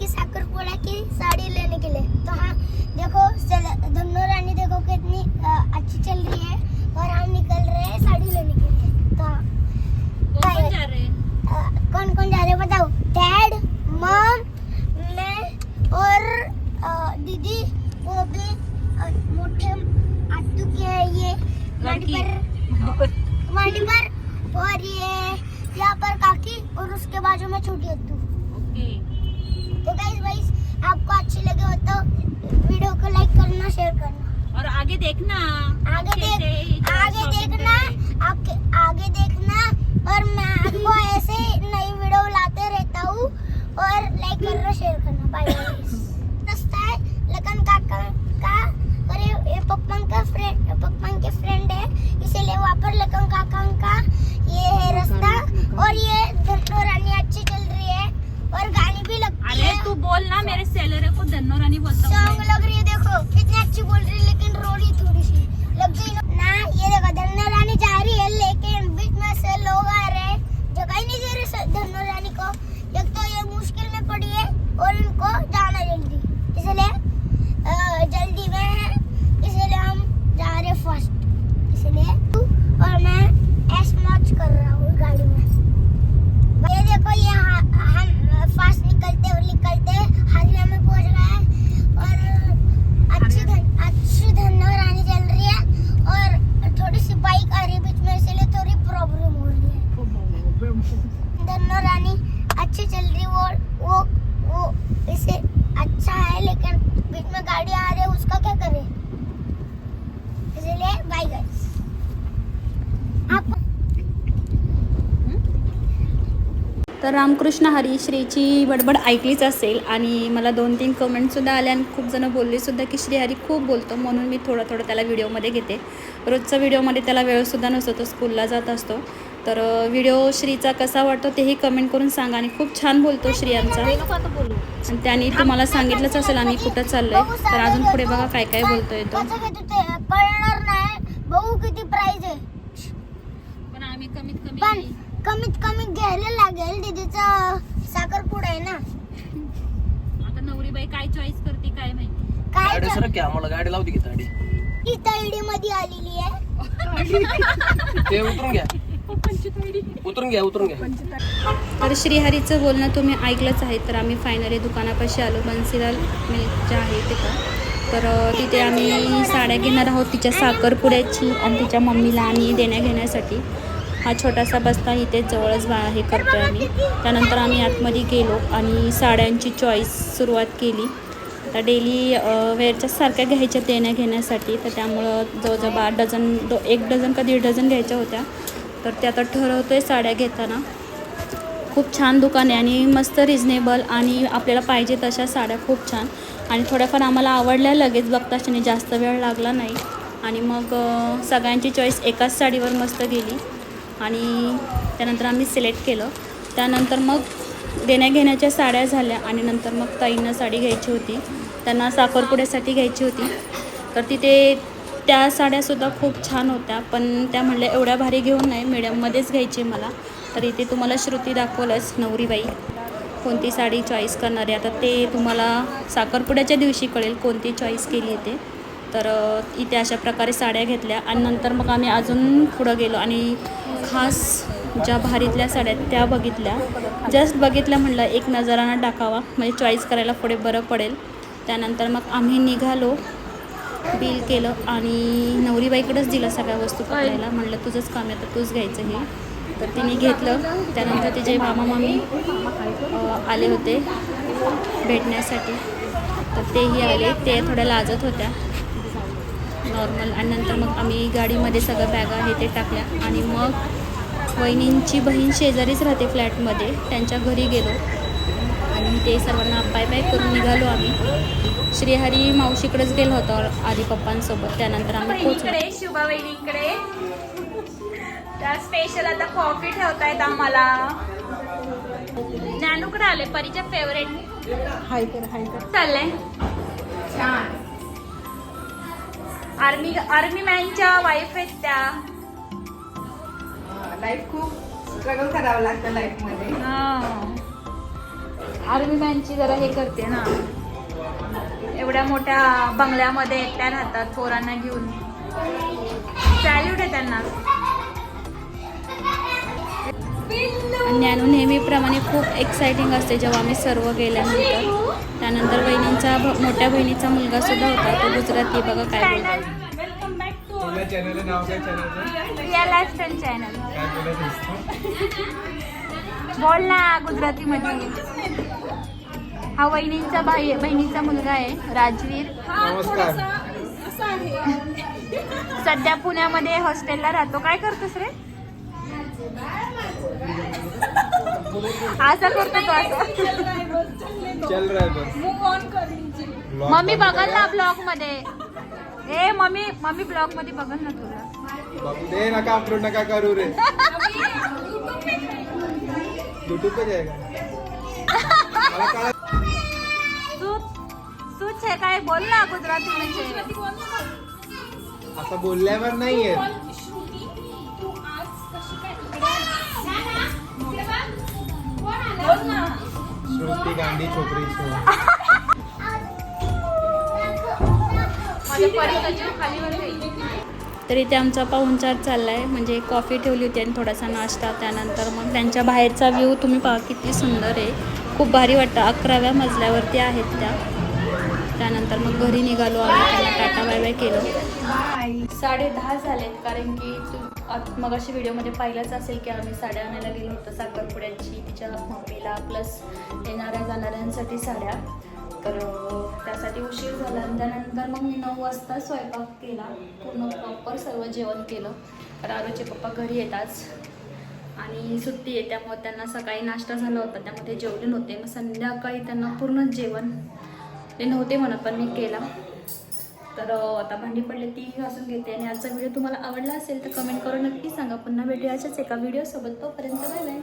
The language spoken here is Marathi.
काकी साकरपुड़ा की साड़ी लेने के लिए। तो हाँ देखो चल- दोनों रानी देखो कितनी अच्छी चल रही है और हम निकल रहे हैं साड़ी लेने के लिए। तो हाँ, कौन जा रहे हैं? कौन कौन जा रहे हैं बताओ? डैड मम मैं और दीदी वो भी मोठे आटू के है ये माटी पर। माटी पर। और ये यहाँ पर काकी और उसके बाजू में छोटी अद्दू ओके। तो गाइस गाइस आपको अच्छी लगे हो तो वीडियो को लाइक करना शेयर करना। और आगे देखना आगे देख आगे देखना। आपके आगे देखना और मैं आपको ऐसे नई वीडियो लाते रहता हूँ और लाइक करना शेयर करना। बाय रास्ता है लखन काका का और ये, ये पप्पा का फ्रेंड पप्पा के फ्रेंड है इसीलिए वहाँ पर लखन काका का ये है रास्ता और ये धनो रानी अच्छी चल रही है और गाड़ी तू बोल ना मेरे सेलर को धन्नो रानी बोलता हूँ. लग रही है देखो कितनी अच्छी बोल रही है लेकिन रोली थोड़ी सी लग गई ना, ये देखो धन्नो रानी जा रही है लेकिन बीच में से लोग आ रहे हैं जगह ही नहीं दे रहे स- धन्नो रानी को एक तो ये मुश्किल में पड़ी है और इनको जाना जल्दी इसलिए अ, जल्दी में है इसलिए हम जा रहे फर्स्ट इसलिए और मैं ऐश मौज कर रहा हूँ गाड़ी में ये देखो ये हा- हम फास्ट निकलते और निकलते हरिया में पहुंच गए हैं और अच्छी धन अच्छी धन्नो रानी चल रही है और थोड़ी सी बाइक आ रही है बीच में इसलिए थोड़ी प्रॉब्लम हो रही है धन्नो रानी अच्छी चल रही है वो वो वो इसे अच्छा है लेकिन बीच में गाड़ी आ रही है उसका क्या करें इसलिए बाय गाइस आप तर रामकृष्ण हरी श्रीची बडबड ऐकलीच असेल आणि मला दोन तीन कमेंटसुद्धा आले आणि खूप जणं बोललेसुद्धा की श्रीहरी खूप बोलतो. म्हणून मी थोडं थोडं त्याला व्हिडिओमध्ये घेते. रोजचा व्हिडिओमध्ये त्याला वेळसुद्धा नसतो तो स्कूलला जात असतो. तर व्हिडिओ श्रीचा कसा वाटतो तेही कमेंट करून सांगा आणि खूप छान बोलतो श्री आमचा. आणि त्याने तुम्हाला सांगितलंच असेल आम्ही कुठं चाललोय. तर अजून पुढे बघा काय काय बोलतोय तो कळणार नाही. किती प्राइस आहे. पण आम्ही कमीत कमी कमीत कमी घ्यायला लागेल. दीदीचा साखरपुडा आहे ना. आता नवरीबाई काय चॉईस करते काय माहिती? काय गाडी सरक की आम्हाला गाडी लावते की गाडी ती तायडी मध्ये आलेली आहे. ते उतरून घ्या. उतरून घ्या उतरून घ्या. तर श्रीहरीचं बोलणं तुम्ही ऐकलंच आहे तर आम्ही फायनली दुकानापाशी आलो. बन्सीलाल मिल्क जे आहे तिथं तर. अ, तिथे आम्ही साड्या घेणार आहोत तिच्या साखरपुड्याची आणि तिच्या मम्मीला आणि देण्या घेण्यासाठी. हा छोटासा बस्ता इथे जवळच हे करतो आहे आम्ही. त्यानंतर आम्ही आतमध्ये गेलो आणि साड्यांची चॉईस सुरुवात केली. आता डेली वेअरच्या सारख्या घ्यायच्या देण्या घेण्यासाठी. तर त्यामुळं जवळजवळ बारा डझन दो एक डझन का दीड डझन घ्यायच्या होत्या. तर ते आता ठरवतो आहे साड्या घेताना. खूप छान दुकान आहे आणि मस्त रिजनेबल आणि आपल्याला पाहिजे तशा साड्या खूप छान. आणि थोड्याफार आम्हाला आवडल्या लगेच बघताक्षणी जास्त वेळ लागला नाही. आणि मग सगळ्यांची चॉईस एकाच साडीवर मस्त गेली. आणि त्यानंतर आम्ही सिलेक्ट केलं. त्यानंतर मग देण्याघेण्याच्या साड्या झाल्या आणि नंतर मग ताईंना साडी घ्यायची होती. त्यांना साखरपुड्यासाठी घ्यायची होती. तर तिथे त्या साड्यासुद्धा खूप छान होत्या पण त्या म्हणल्या एवढ्या भारी घेऊन नाही मिडियममध्येच घ्यायची मला. तर इथे तुम्हाला श्रुती दाखवलंच नवरीबाई. कोणती साडी चॉईस करणार? आहे आता ते तुम्हाला साखरपुड्याच्या दिवशी कळेल कोणती चॉईस केली ते. तर इथे अशा प्रकारे साड्या घेतल्या आणि नंतर मग आम्ही अजून पुढं गेलो आणि खास ज्या भारीतल्या साड्या आहेत त्या बघितल्या. जस्ट बघितल्या म्हणलं एक नजराना टाकावा. म्हणजे चॉईस करायला पुढे बरं पडेल. त्यानंतर मग आम्ही निघालो बिल केलं आणि नवरीबाईकडेच दिलं सगळ्या वस्तू पकडायला. म्हणलं तुझंच काम आहे तर तूच घ्यायचं हे. तर तिने घेतलं. त्यानंतर तिचे मामा मामी आले होते भेटण्यासाठी. तर तेही आले. ते थोड्या लाजत होत्या. नॉर्मल आणि नंतर मग आम्ही गाडीमध्ये सगळं बॅगा हे ते टाकल्या. आणि मग वहिनींची बहीण शेजारीच राहते फ्लॅटमध्ये त्यांच्या घरी गेलो. आणि ते सर्वांना बाय बाय करून निघालो आम्ही. श्रीहरी मावशीकडेच गेलो होतो आधी पप्पांसोबत. त्यानंतर आम्ही बहिणीकडे शुभा त्या स्पेशल आता कॉफी ठेवतायत आम्हाला. ज्ञानूकडे आले परीच्या फेवरेट चाललंय. आर्मी आर्मी मॅनच्या वाईफ आहेत त्या. लाईफ खूप स्ट्रगल करावं लागतं लाईफमध्ये. हा. आर्मी मॅनची जरा हे करते ना. एवढ्या मोठ्या बंगल्यामध्ये एकट्या राहतात पोरांना घेऊन. सॅल्यूट आहे त्यांना. ज्ञानू नेहमीप्रमाणे खूप एक्साइटिंग असते जेव्हा आम्ही सर्व गेल्यानंतर. त्यानंतर बहिणींचा मोठ्या बहिणीचा मुलगा सुद्धा होता तो गुजराती बघा काय बोल ना गुजराती मध्ये. हा वहिनींचा भाई बहिणीचा मुलगा आहे राजवीर. नमस्कार. सध्या पुण्यामध्ये हॉस्टेलला राहतो. काय करतोस रे? असं करतो तो असं. चल रहा है बस मम्मी बघल ना ब्लॉगमध्ये ए मम्मी मम्मी ब्लॉगमध्ये बघल ना तुला. बाबू दे नका अपलोड नका करू रे. युट्यूब पे जाएगा सूच आहे काय बोल ना गुजराती म्हणजे असं बोलल्यावर नाहीये. सृष्टी गांधी छोकरी तर इथे आमचा पाहुणचार चालला आहे म्हणजे कॉफी ठेवली होती आणि थोडासा नाश्ता त्यानंतर मग त्यांच्या बाहेरचा व्ह्यू तुम्ही पहा किती सुंदर आहे. खूप भारी वाटतं. अकराव्या मजल्यावरती आहेत त्या. त्यानंतर मग घरी निघालो आम्ही त्याला टाटा बाय बाय केलं. साडे दहा झालेत कारण की मग अशी व्हिडिओमध्ये पाहिलंच असेल की आम्ही साड्या आणायला गेलो होतो साखरपुड्याची तिच्या मम्मीला प्लस येणाऱ्या जाणाऱ्यांसाठी साड्या. तर त्यासाठी उशीर झाला. आणि त्यानंतर मग मी नऊ वाजता स्वयंपाक केला पूर्ण प्रॉपर सर्व जेवण केलं. तर आरोचे पप्पा घरी येतात. आणि सुट्टी आहे त्यामुळे त्यांना सकाळी नाश्ता झाला होता त्यामुळे ते जेवले नव्हते. मग संध्याकाळी त्यांना पूर्ण जेवण ते नव्हते म्हणत पण मी केला. तर आता भांडी पडले ती घासून घेते. आणि आजचा व्हिडिओ तुम्हाला आवडला असेल तर कमेंट करून नक्की सांगा. पुन्हा भेटूया अशाच एका व्हिडिओसोबत. तोपर्यंत बाय बाय.